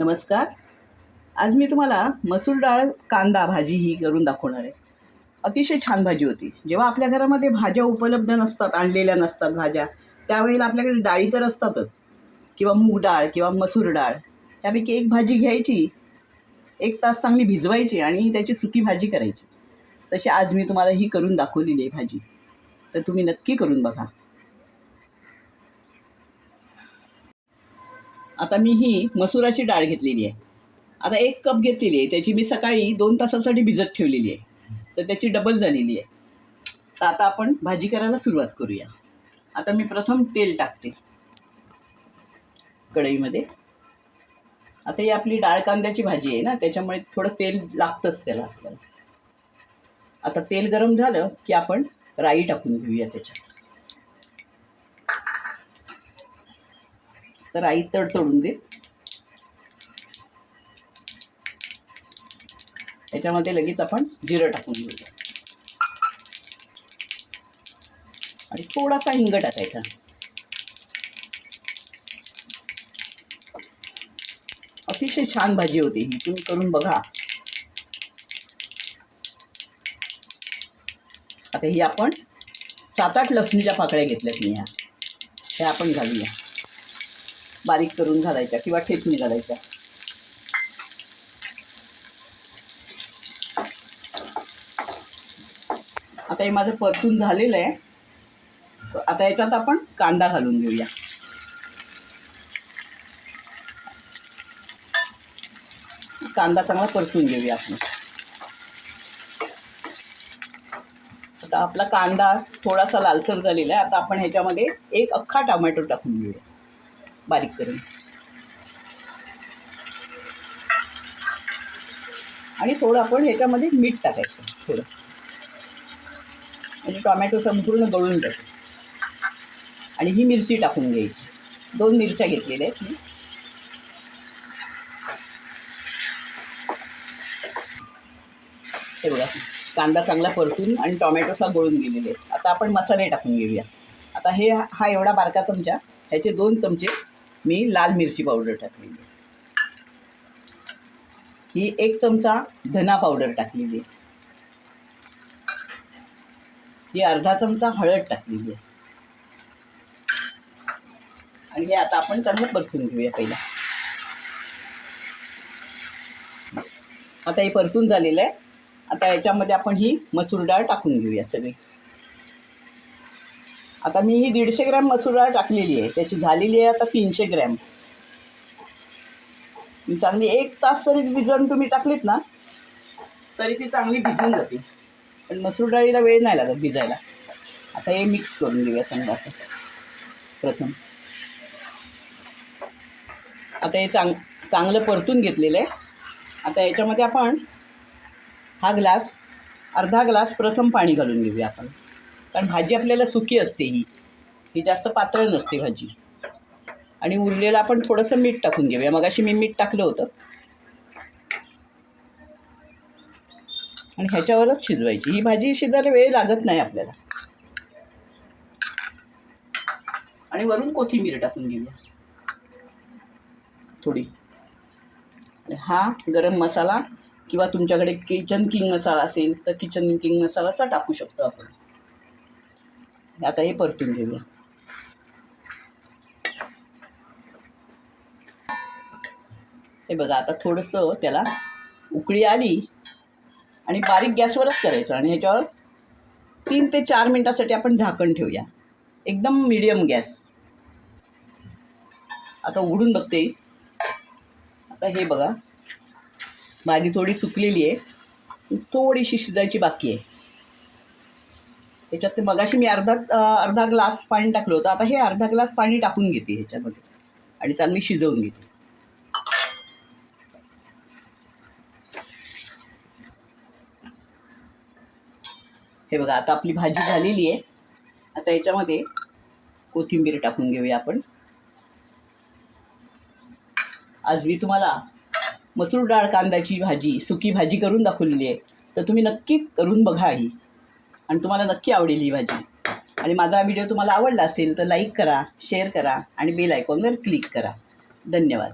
नमस्कार. आज मी तुम्हाला मसूर डाळ कांदा भाजी ही करून दाखवणार आहे. अतिशय छान भाजी होती. जेव्हा आपल्या घरामध्ये भाज्या उपलब्ध नसतात आणलेल्या नसतात भाज्या त्यावेळेला आपल्याकडे डाळी तर असतातच. किंवा मूग डाळ किंवा मसूर डाळ त्यापैकी एक भाजी घ्यायची एक तास चांगली भिजवायची आणि त्याची सुकी भाजी करायची. तशी आज मी तुम्हाला ही करून दाखवलेली आहे भाजी. तर तुम्ही नक्की करून बघा. आता मी ही मसुराची डाळ घेतलेली आहे. आता एक कप घेतलेली आहे. त्याची मी सकाळी दोन तासासाठी भिजत ठेवलेली आहे. तर त्याची डबल झालेली आहे. तर आता आपण भाजी करायला सुरुवात करूया. आता मी प्रथम तेल टाकते. कढईमध्ये. आता ही आपली डाळ कांद्याची भाजी आहे ना त्याच्यामुळे थोडं तेल लागतंच त्याला. आपल्याला आता तेल गरम झालं की आपण राई टाकून घेऊया त्याच्यात. तर आई तडतडून देत. त्याच्यामध्ये लगेच आपण जिरं टाकून घेऊया आणि थोडासा हिंग टाकायचा. अतिशय छान भाजी होती ही. तुम्ही करून बघा. आता ही आपण सात आठ लसणीच्या पाकळ्या घेतल्यात मी ह्या. ह्या आपण घालूया. बारीक करून घालायच्या किंवा ठेचणी घालायच्या आता हे माझं परतून झालेलं आहे. आता याच्यात आपण कांदा घालून घेऊया. कांदा चांगला परतून घेऊया आपण. आता आपला कांदा थोडासा लालसर झालेला आहे. आता आपण ह्याच्यामध्ये एक अख्खा टोमॅटो टाकून घेऊया. बारीक करून. आणि थोडं आपण ह्याच्यामध्ये मीठ टाकायचं थोडं. म्हणजे टोमॅटो संपूर्ण गळून जातो. आणि ही मिरची टाकून घ्यायची. दोन मिरच्या घेतलेल्या आहेत मी. तेवढा कांदा चांगला परतून आणि टॉमॅटोसा गळून गेलेले आहेत. आता आपण मसाले टाकून घेऊया. आता हे हा एवढा बारका चमचा ह्याचे दोन चमचे मी लाल मिरची पावडर टाकलेली आहे. ही एक चमचा धना पावडर टाकलेली आहे. ही अर्धा चमचा हळद टाकलेली आहे. आणि हे आता आपण चांगलं परतून घेऊया पहिला. आता हे परतून झालेलं आहे. आता याच्यामध्ये आपण ही मसूर डाळ टाकून घेऊया सगळी. आता मी ही दीडशे ग्रॅम मसूर डाळ टाकलेली आहे. त्याची झालेली आहे आता तीनशे ग्रॅम. चांगली एक तास तरी भिजवून तुम्ही टाकलीत ना तरी ती चांगली भिजून जाते. पण मसूर डाळीला वेळ नाही लागत भिजायला. आता हे मिक्स करून घेऊया चांगलं असं प्रथम. आता हे चांग चांगलं परतून घेतलेलं आहे. आता याच्यामध्ये आपण हा ग्लास अर्धा ग्लास प्रथम पाणी घालून घेऊया आपण. कारण भाजी आपल्याला सुकी असते ही. ही जास्त पातळ नसते भाजी. आणि उरलेलं आपण थोडंसं मीठ टाकून घेऊया. मगाशी मी मीठ टाकलं होतं. आणि ह्याच्यावरच शिजवायची. ही भाजी शिजायला वेळ लागत नाही आपल्याला. आणि वरून कोथिंबीर टाकून घेऊया. थोडी. हा गरम मसाला किंवा तुमच्याकडे किचन किंग मसाला असेल तर किचन किंग मसालाचा टाकू शकतो आपण. आता हे परतून घेऊया. हे बघा आता थोडंसं त्याला उकळी आली आणि बारीक गॅसवरच करायचं आणि ह्याच्यावर तीन ते चार मिनटासाठी आपण झाकण ठेवूया. एकदम मिडियम गॅस. आता उघडून बघते. आता हे बघा भाजी थोडी सुकलेली आहे. थोडीशी शिजायची बाकी आहे. त्याच्यात ते मगाशी मी अर्धा अर्धा ग्लास पाणी टाकलं होतं. आता हे अर्धा ग्लास पाणी टाकून घेते ह्याच्यामध्ये. आणि चांगली शिजवून घेते. हे बघा आता आपली भाजी झालेली आहे. आता याच्यामध्ये कोथिंबीर टाकून घेऊया आपण. आज मी तुम्हाला मसूर डाळ कांद्याची भाजी सुकी भाजी करून दाखवलेली आहे. तर तुम्ही नक्की करून बघा ही. आणि तुम्हाला नक्की आवडेल ही भाजी. आणि माझा व्हिडिओ तुम्हाला आवडला असेल तर लाईक करा शेअर करा आणि बेल आयकॉनवर क्लिक करा. धन्यवाद.